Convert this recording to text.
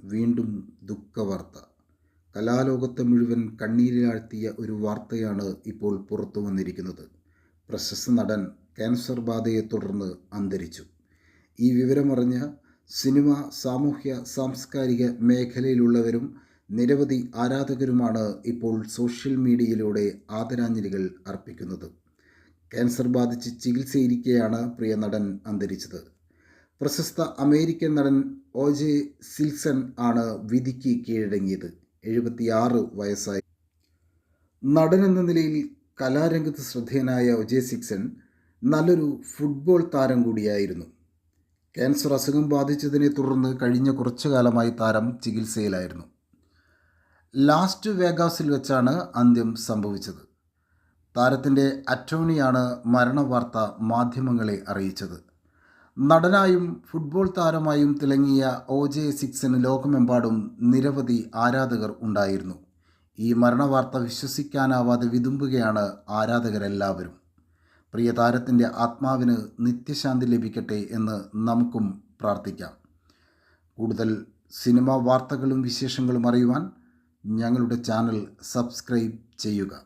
വീണ്ടും ദുഃഖവാർത്ത. കലാലോകത്തെ മുഴുവൻ കണ്ണീരിലാഴ്ത്തിയ ഒരു വാർത്തയാണ് ഇപ്പോൾ പുറത്തു വന്നിരിക്കുന്നത്. പ്രശസ്ത നടൻ ക്യാൻസർ ബാധയെ തുടർന്ന് അന്തരിച്ചു. ഈ വിവരമറിഞ്ഞ സിനിമ സാമൂഹ്യ സാംസ്കാരിക മേഖലയിലുള്ളവരും നിരവധി ആരാധകരുമാണ് ഇപ്പോൾ സോഷ്യൽ മീഡിയയിലൂടെ ആദരാഞ്ജലികൾ അർപ്പിക്കുന്നത്. ക്യാൻസർ ബാധിച്ച് ചികിത്സയിരിക്കെയാണ് പ്രിയ നടൻ അന്തരിച്ചത്. പ്രശസ്ത അമേരിക്കൻ നടൻ ഒ ജെ സിൽസൺ ആണ് വിധിക്ക് കീഴടങ്ങിയത്. എഴുപത്തിയാറ് വയസ്സായി. നടൻ എന്ന നിലയിൽ കലാരംഗത്ത് ശ്രദ്ധേയനായ ഒജെ സിക്സൺ നല്ലൊരു ഫുട്ബോൾ താരം കൂടിയായിരുന്നു. ക്യാൻസർ അസുഖം ബാധിച്ചതിനെ തുടർന്ന് കഴിഞ്ഞ കുറച്ചു കാലമായി താരം ചികിത്സയിലായിരുന്നു. ലാസ്റ്റ് വേഗാസിൽ വെച്ചാണ് അന്ത്യം സംഭവിച്ചത്. താരത്തിന്റെ അറ്റോണിയാണ് മരണവാർത്ത മാധ്യമങ്ങളെ അറിയിച്ചത്. നടനായും ഫുട്ബോൾ താരമായും തിളങ്ങിയ ഒ ജെ സിക്സിന് ലോകമെമ്പാടും നിരവധി ആരാധകർ ഉണ്ടായിരുന്നു. ഈ മരണവാർത്ത വിശ്വസിക്കാനാവാതെ വിതുമ്പുകയാണ് ആരാധകരെല്ലാവരും. പ്രിയ താരത്തിന്റെ ആത്മാവിന് നിത്യശാന്തി ലഭിക്കട്ടെ എന്ന് നമുക്കും പ്രാർത്ഥിക്കാം. കൂടുതൽ സിനിമാ വാർത്തകളും വിശേഷങ്ങളും അറിയുവാൻ ഞങ്ങളുടെ ചാനൽ സബ്സ്ക്രൈബ് ചെയ്യുക.